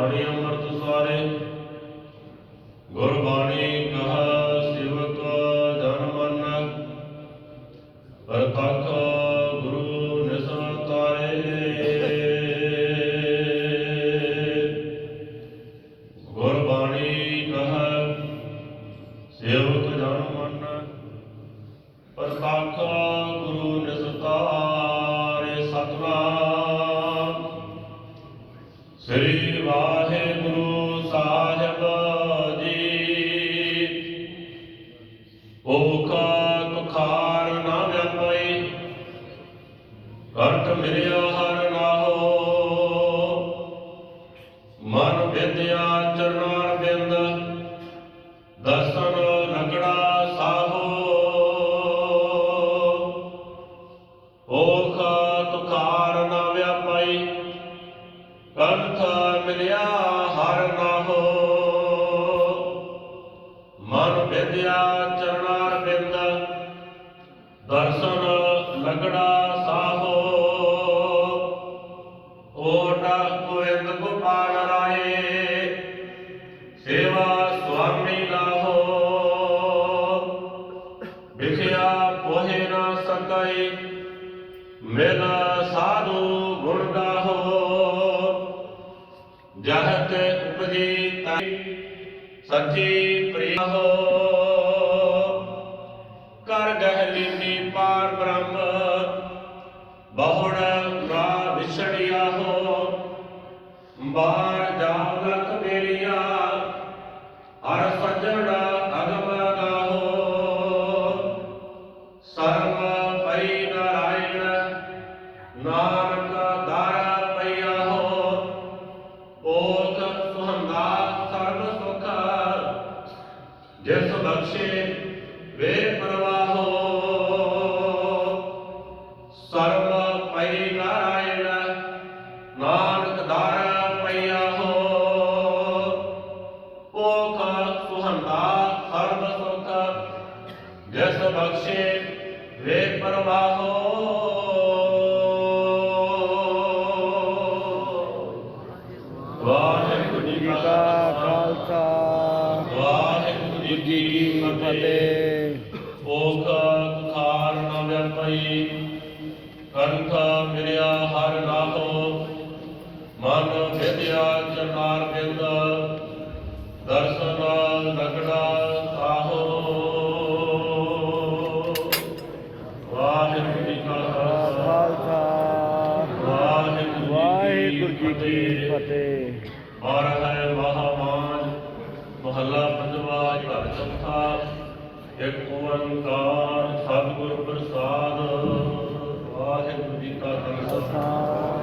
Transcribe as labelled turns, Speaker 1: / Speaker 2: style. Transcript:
Speaker 1: ਬਾਣੀ ਅੰਮ੍ਰਿਤ ਸਾਰੇ। ਗੁਰ ਬਾਣੀ ਕਹਾ ਸਿਵਤ ਜਨ ਮਨ। ਪਰਤਖ ਗੁਰੂ ਨਿਸਨ ਤਾਰੇ ਗੁਰ ਬਾਣੀ ਕਹਾ ਸਿਵਤ ਜਨ ਮਨ। ਪਰਤਖ ਗੁਰੂ ਨਿਸਨ ਤਾਰੇ ਕਰਤ ਮਿਲਿਆ ਹਰ ਨਾਹੋ। ਮਨ ਵਿਦਿਆ ਚਰਨਾਰ ਬਿੰਦ, ਦਰਸ਼ਨ ਲੰਗੜਾ ਸਾਹੋ। ਓਖਾ ਤੁਖਾਰ ਨਾ ਵਿਆਪਈ ਕੰਥ ਮਿਲਿਆ ਹਰ ਨਾਹੋ। ਮਨ ਵਿਦਿਆ ਚਰਨਾਰ ਬਿੰਦ, ਦਰਸ਼ਨ ਲੰਗੜਾ ਸੇਵਾ ਸੁਆਮੀ ਲਾਹੋ। ਵਿਖਿਆ ਪੋਹੇ ਨਾ ਸਕਈ ਮਿਲ ਸਾਧੂ ਗੁਣ ਗਾਹੋ। ਜਹਤ ਉਪਜੀ ਤਾਈ, ਸੱਚੀ ਪ੍ਰਿਆ ਹੋ ਕਰ ਗਹਿ ਲੀਨੀ ਪਾਰ ਬ੍ਰਹਮ, ਬਹੁੜ ਗਾ ਵਿਛੜਿਆ ਹੋ ਬਾਰ ਜਿਸ ਬਖਸ਼ੇ ਵੇ ਪਰਵਾਹੋ ਜਿਸ ਬਖਸ਼ੇ ਵੇ ਪਰਵਾਹੋ ਵਾਹਿਗੁਰੂ ਜੀ ਕਾ ਖਾਲਸਾ। ਵਾਹਿਗੁਰੂ ਜੀ ਕੀ ਫਤਿਹ। ਓਖ ਖਾਰ ਨ ਵਿਆਪਈ ਕੰਥ ਮਿਲਿਆ ਹਰ ਨਾਹੋ। ਮਨ ਵਿਦਿਆ ਚਰਨਾਰ ਬਿੰਦ ਦਰਸ਼ਨ ਜੀ ਕੀ
Speaker 2: ਫਤਿਹ।
Speaker 1: ਔਰ ਹੈ ਮਹਾਮਾਨ ਮਹੱਲਾ ਪੰਜਵਾ ਘਰ ਚੌਥਾ, ਇੱਕ ਓੰਕਾਰ, ਸਤਿਗੁਰ ਪ੍ਰਸਾਦ, ਵਾਹਿਗੁਰੂ ਜੀ ਕਾ ਖਾਲਸਾ।